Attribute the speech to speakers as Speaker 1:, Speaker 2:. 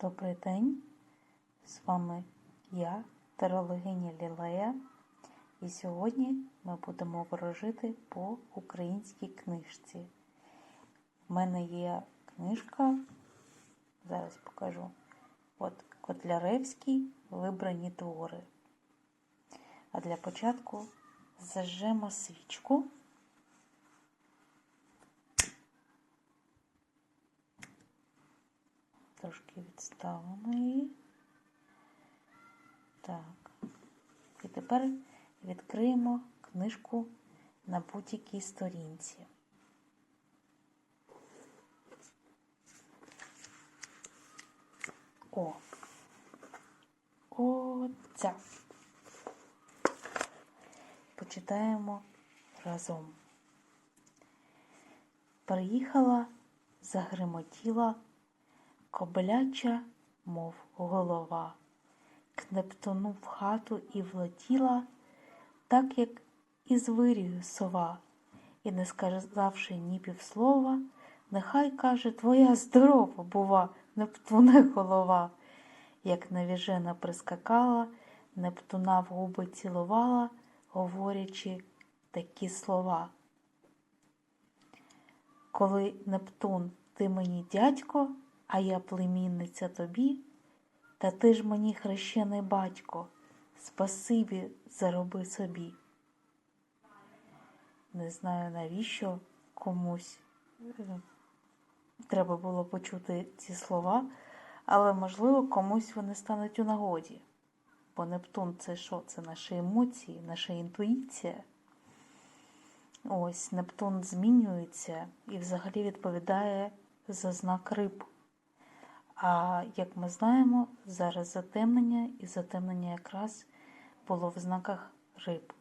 Speaker 1: Добрий день, з вами я, тарологиня Лілея, і сьогодні ми будемо ворожити по українській книжці. У мене є книжка, зараз покажу. От Котляревський Вибрані твори. А для початку зажжемо свічку. Трошки відставимо її. Так. І тепер відкриємо книжку на будь-якій сторінці. О! Оця. Почитаємо разом. Приїхала, загримотіла кобиляча, мов голова, к Нептуну в хату і влетіла, так як із вирію сова, і, не сказавши ні півслова, нехай каже твоя здорова, бува, Нептуне голова. Як навіжена прискакала, Нептуна в губи цілувала, говорячи такі слова. Коли Нептун, ти мені дядько, а я племінниця тобі, та ти ж мені хрещений батько, спасибі зароби собі. Не знаю, навіщо комусь треба було почути ці слова, але, можливо, комусь вони стануть у нагоді. Бо Нептун це що? Це наші емоції, наша інтуїція. Ось Нептун змінюється і взагалі відповідає за знак риб. А як ми знаємо, зараз затемнення, і затемнення якраз було в знаках риб.